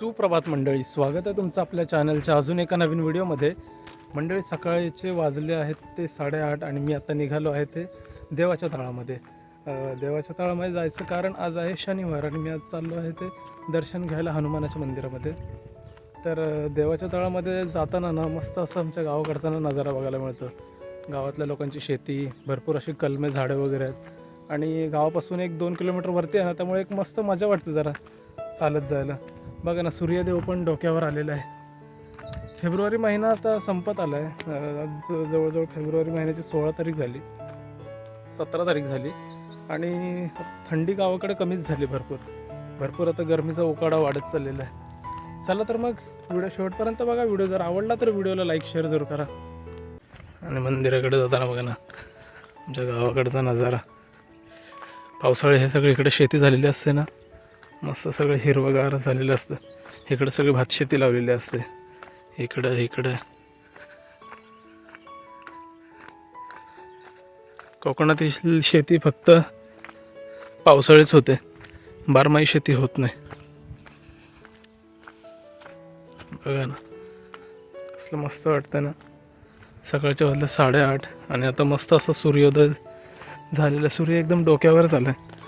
सुप्रभात मंडळी. स्वागत आहे तुमचं आपल्या चॅनलच्या अजून एका नवीन व्हिडिओमध्ये. मंडळी सकाळचे वाजले आहेत ते साडेआठ आणि मी आता निघालो आहे ते देवाच्या तळामध्ये. देवाच्या तळामध्ये जायचं कारण आज आहे शनिवार आणि मी आज चाललो आहे ते दर्शन घ्यायला हनुमानाच्या मंदिरामध्ये. तर देवाच्या तळामध्ये जाताना ना मस्त असं आमच्या गावाकडचा ना नजारा बघायला मिळतो. गावातल्या लोकांची शेती भरपूर अशी कलमे झाडं वगैरे आहेत. आणि गावापासून एक दोन किलोमीटर वरती आहे ना त्यामुळे एक मस्त मजा वाटते जरा चालत जायला. बघा ना सूर्यदेव पण डोक्यावर आलेला आहे. फेब्रुवारी महिना आता संपत आला आहे आज जवळजवळ फेब्रुवारी महिन्याची सोळा तारीख झाली. सतरा तारीख झाली. आणि थंडी गावाकडे कमीच झाली भरपूर. भरपूर आता गरमीचा उकाडा वाढत चाललेला आहे. चला तर मग व्हिडिओ शेवटपर्यंत बघा. व्हिडिओ जर आवडला तर व्हिडिओला लाईक शेअर जरूर करा. आणि मंदिराकडे जाताना बघा ना आमच्या गावाकडचा नजारा. पावसाळे हे सगळीकडे शेती झालेली असते ना. मस्त सगळं हिरवंगार झालेलं असतं. इकडं सगळी भातशेती लावलेली असते. इकडं इकडं. कोकणातील शेती फक्त पावसाळीच होते. बारमाही शेती होत नाही. बघा ना. असलं मस्त वाटतं ना. सकाळच्या वाजल्या साडेआठ आणि आता मस्त असं सूर्योदय झालेला. सूर्य एकदम डोक्यावर आहे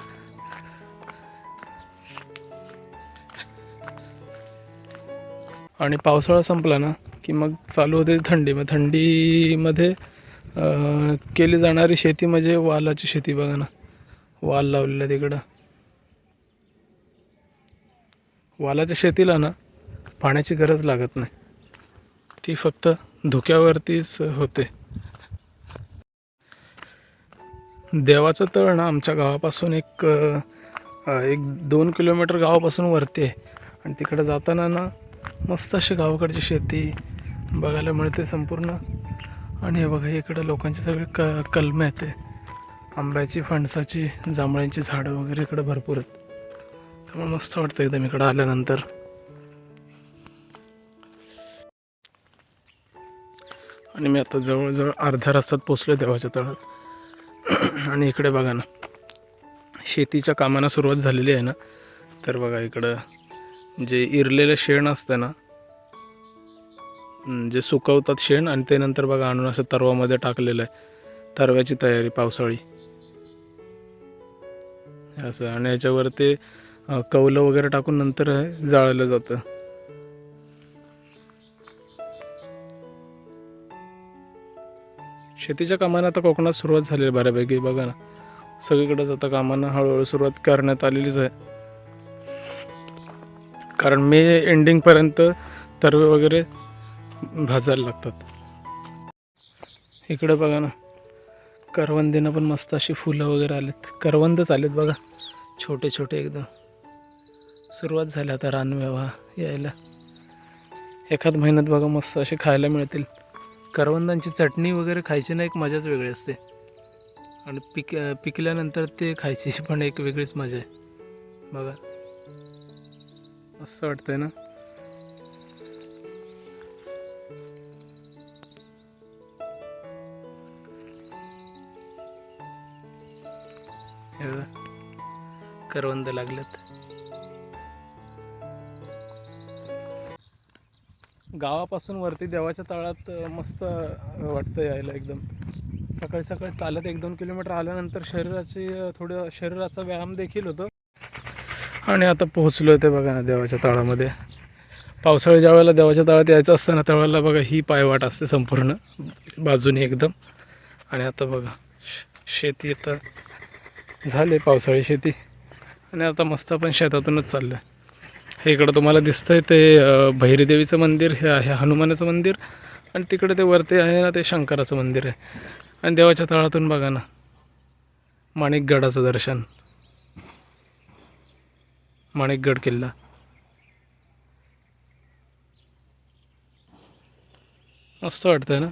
आणि पावसाळा संपला ना की मग चालू होते थंडी. मग थंडीमध्ये केली जाणारी शेती म्हणजे वालाची शेती बघा ना. वाल लावलेला तिकडं. वालाच्या शेतीला ना पाण्याची गरज लागत नाही. ती फक्त धुक्यावरतीच होते. देवाचं तळ ना आमच्या गावापासून एक एक दोन किलोमीटर गावापासून वरती आहे. आणि तिकडे जाताना ना मस्त अशी गावाकडची शेती बघायला मिळते संपूर्ण. आणि हे बघा इकडं लोकांची सगळी क कलम आहेत आंब्याची फणसाची जांभळ्यांची झाडं वगैरे इकडं भरपूर आहेत. त्यामुळे मस्त वाटतं एकदम इकडं आल्यानंतर. आणि मी आता जवळजवळ अर्ध्या रस्त्यात पोचलो देवाच्या तळात आणि इकडे बघा ना शेतीच्या कामांना सुरुवात झालेली आहे ना. तर बघा इकडं जे इरलेलं शेण असतं ना जे सुकवतात शेण आणि ते नंतर बघा आणून असं तरवामध्ये टाकलेलं आहे. तरव्याची तयारी पावसाळी. असं आणि याच्यावर ते कौलं वगैरे टाकून नंतर जाळलं जातं. शेतीच्या कामांना आता कोकणात सुरुवात झालेली आहे बऱ्यापैकी. बघा ना सगळीकडेच आता कामांना हळूहळू सुरुवात करण्यात आलेलीच आहे. कारण मे एंडिंगपर्यंत तरवे वगैरे भाजायला लागतात. इकडं बघा ना करवंदीनं पण मस्त अशी फुलं वगैरे आलेत. करवंदच आलेत बघा छोटे छोटे एकदम. सुरुवात झाली आता रानमेवा यायला. एखाद महिन्यात बघा मस्त असे खायला मिळतील. करवंदांची चटणी वगैरे खायची ना एक मजाच वेगळी असते. आणि पिक पिकल्यानंतर ते खायची पण एक वेगळीच मजा आहे. बघा. मस्त वाटतंय ना? हे करवंद लागलेत. गावापासून वरती देवाच्या तळात मस्त वाटतं यायला एकदम. सकाळी सकाळी चालत एक दोन किलोमीटर आल्यानंतर शरीराची थोडं शरीराचा व्यायाम देखील होतो. आणि आता पोहोचलो आहे ते बघा ना देवाच्या तळामध्ये. पावसाळी ज्या वेळेला देवाच्या तळात यायचं असतं ना त्यावेळेला बघा ही पायवाट असते संपूर्ण बाजूने एकदम. आणि आता बघा श- शेती आता झाले पावसाळी शेती. आणि आता मस्त आपण शेतातूनच चाललं आहे हे इकडं तुम्हाला दिसतंय ते भैरीदेवीचं भैरी देवीचं मंदिर हे आहे हनुमानाचं मंदिर. आणि तिकडे ते वरती आहे ना ते शंकराचं मंदिर आहे. आणि देवाच्या तळातून बघा ना माणिकगडाचं दर्शन. माणिकगड किल्ला मस्त वाटतं ना?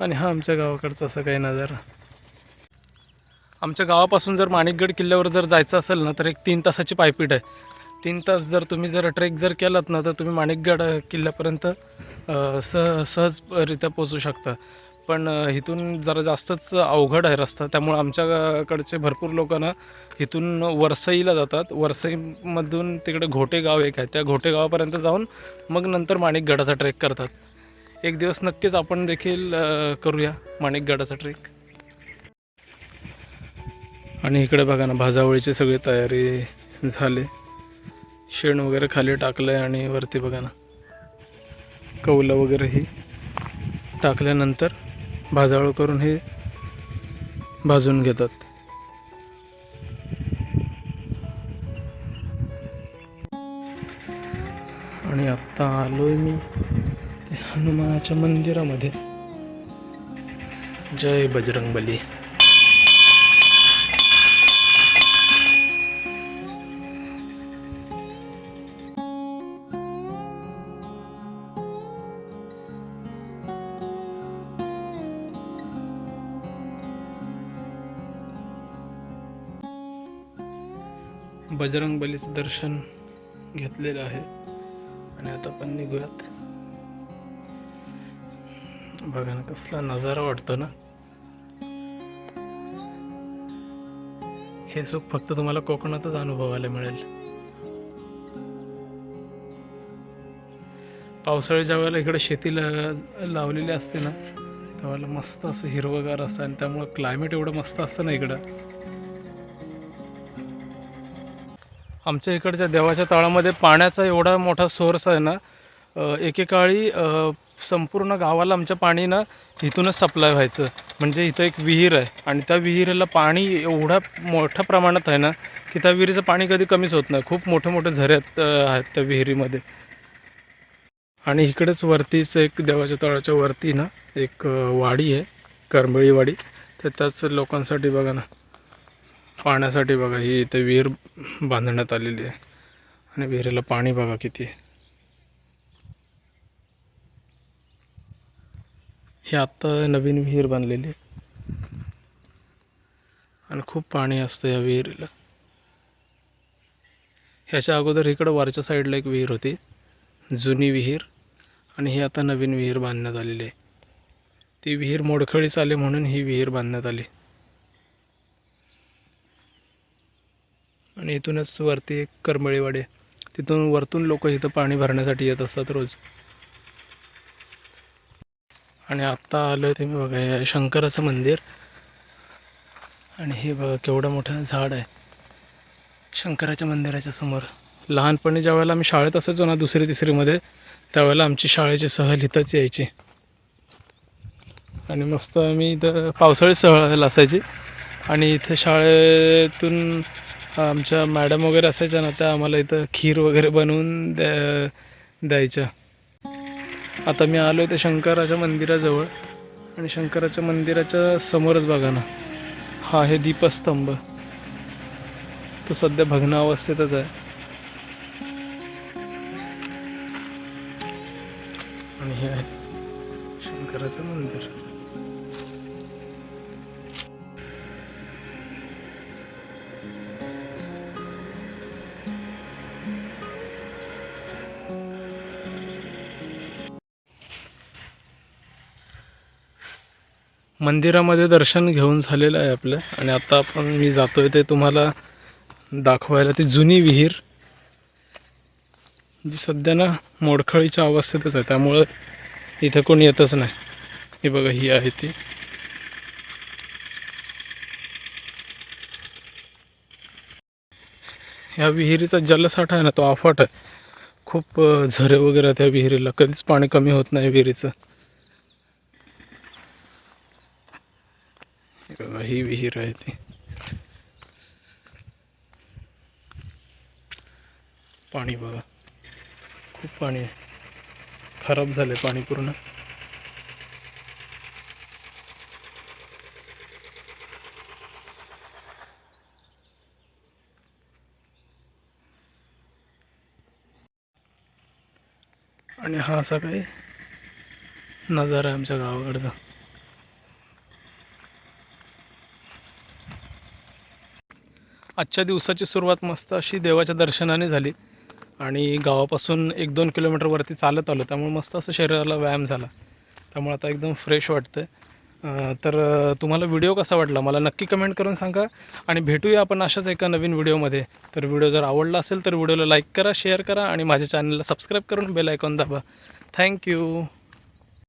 आणि हा आमच्या गावाकडचा असा काही नजारा. आमच्या गावापासून जर माणिकगड किल्ल्यावर जर जायचं असेल ना तर एक तीन तासाची पायपीट आहे. तीन तास जर तुम्ही जर ट्रेक जर केलात ना तर तुम्ही माणिकगड किल्ल्यापर्यंत सह सहजरित्या पोचू शकता. पण इथून जरा जास्तच अवघड आहे रस्ता. त्यामुळे आमच्याकडचे भरपूर लोक ना इथून वरसईला जातात. वरसईमधून तिकडे घोटे गाव एक आहे. त्या घोटे गावापर्यंत जाऊन मग नंतर माणिकगडाचा ट्रेक करतात. एक दिवस नक्कीच आपण देखील करूया माणिकगडाचा ट्रेक. आणि इकडे बघा ना भाजावळीची सगळी तयारी झाली. शेण वगैरे खाली टाकलं आहे आणि वरती बघा ना कौलं वगैरेही टाकल्यानंतर भाजावळ करून हे भाजून घेतात. आणि आत्ता आलोय मी ते हनुमानाच्या मंदिरामध्ये. जय बजरंगबली. बजरंग बलीचं दर्शन घेतलेलं आहे. आणि आता आपण निघूयात. बघा ना कसला नजारा वाटतो ना. हे सुख फक्त तुम्हाला कोकणातच अनुभवायला मिळेल. पावसाळ्याच्या वेळेला इकडे शेतीला लावलेली असते ना त्यावेळेला मस्त असं हिरवगार असतं आणि त्यामुळं क्लायमेट एवढं मस्त असतं ना इकडं. आमच्या इकडच्या देवाच्या तळामध्ये पाण्याचा एवढा मोठा सोर्स आहे ना एकेकाळी संपूर्ण गावाला आमच्या पाणी ना इथूनच सप्लाय व्हायचं. म्हणजे इथं एक विहीर आहे आणि त्या विहिरीला पाणी एवढ्या मोठ्या प्रमाणात आहे ना की त्या विहिरीचं पाणी कधी कमीच होत नाही. खूप मोठे मोठे झरे आहेत त्या विहिरीमध्ये. आणि इकडेच वरतीच एक देवाच्या तळाच्या वरती ना एक वाडी आहे करंबळी वाडी. तर त्याच लोकांसाठी बघा ना. पाण्यासाठी बघा ही इथे विहीर बांधण्यात आलेली आहे. आणि विहिरीला पाणी बघा किती आहे. ही आत्ता नवीन विहीर बांधलेली आहे. आणि खूप पाणी असतं या विहिरीला. ह्याच्या अगोदर इकडं वरच्या साईडला एक विहीर होती जुनी विहीर. आणि ही आता नवीन विहीर बांधण्यात आलेली आहे. ती विहीर मोडखळीस आली म्हणून ही विहीर बांधण्यात आली. आणि इथूनच वरती एक करमळीवाडी आहे. तिथून वरतून लोक इथं पाणी भरण्यासाठी येत असतात रोज. आणि आत्ता आलो ते मी बघा हे शंकराचं मंदिर. आणि हे बघा केवढं मोठं झाड आहे. शंकराच्या मंदिराच्या समोर. लहानपणी ज्या वेळेला आम्ही शाळेत असायचो ना दुसरी तिसरीमध्ये त्यावेळेला आमची शाळेची सहल इथंच यायची. आणि मस्त आम्ही इथं पावसाळी सहल असायची. आणि इथं शाळेतून आमच्या मॅडम वगैरे असायच्या ना त्या आम्हाला इथं खीर वगैरे बनवून द्या द्यायच्या. आता मी आलो आहे ते शंकराच्या मंदिराजवळ आणि शंकराच्या मंदिराच्या समोरच बघा ना हा आहे दीपस्तंभ. तो सध्या भग्न अवस्थेतच आहे. आणि हे आहे शंकराचं मंदिर. मंदिरामध्ये दर्शन घेऊन झालेलं आहे आपलं. आणि आता आपण मी जातो आहे ते तुम्हाला दाखवायला. ती जुनी विहीर जी सध्या ना मोडखळीच्या अवस्थेतच आहे. त्यामुळं इथं कोणी येतच नाही. हे बघा ही आहे ती. ह्या विहिरीचा जलसाठा आहे ना तो अफाट आहे. खूप झरे वगैरे आहेत त्या विहिरीला. कधीच पाणी कमी होत नाही विहिरीचं. बघा ही विहीर आहे ती पाणी बघा खूप पाणी आहे. खराब झाले पाणी पूर्ण. आणि हा असा काही नजारा आहे आमच्या गावाकडचा. आजच्या दिवसाची सुरुवात मस्त अशी देवाच्या दर्शनाने झाली. आणि गावापासून एक दोन किलोमीटरवरती चालत आलो त्यामुळे मस्त असं शरीराला व्यायाम झाला. त्यामुळे आता एकदम फ्रेश वाटतं तर तुम्हाला व्हिडिओ कसा वाटला? मला नक्की कमेंट करून सांगा. आणि भेटूया आपण अशाच एका नवीन व्हिडिओमध्ये. तर व्हिडिओ जर आवडला असेल तर व्हिडिओला लाईक करा शेअर करा आणि माझ्या चॅनलला सबस्क्राईब करून बेल आयकॉन दाबा. थँक्यू